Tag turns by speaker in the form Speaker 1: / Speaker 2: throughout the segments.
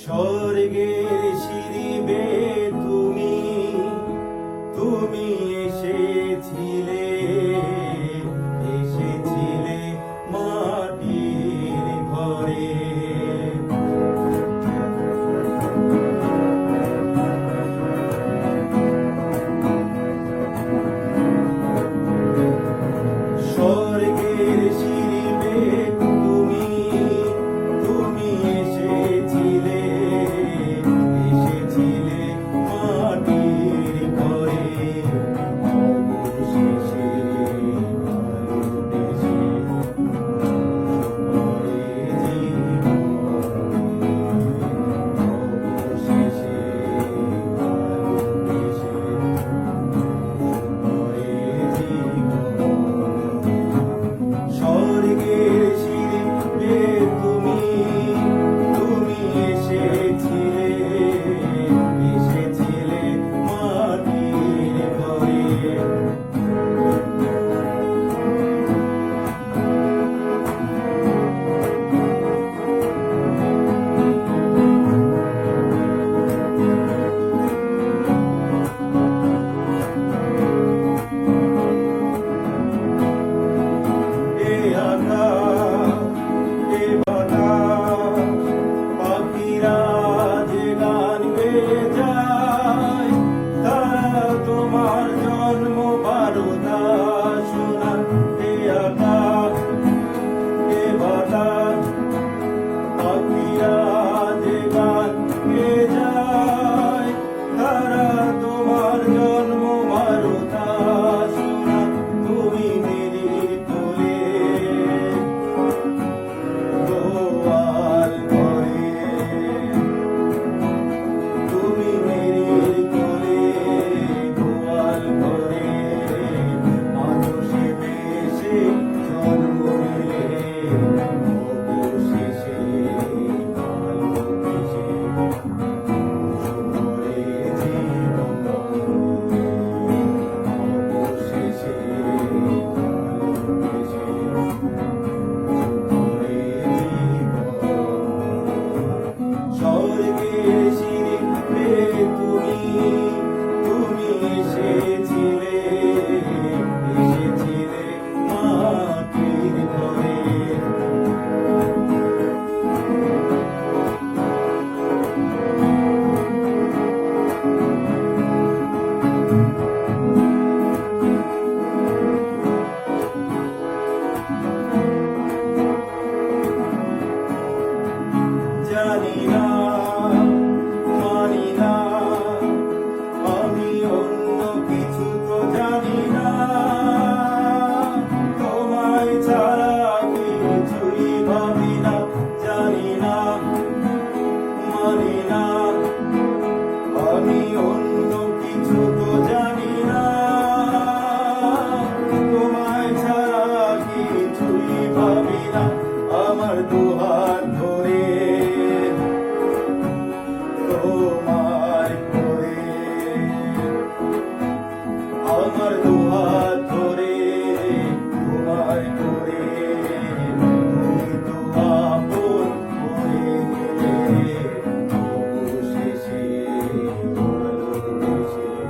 Speaker 1: স্বর্গের সিঁড়িবে তুমি তুমি এসেছিলে এসেছিলে মাটির ঘরে। স্বর্গ Mami.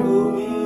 Speaker 1: Oh me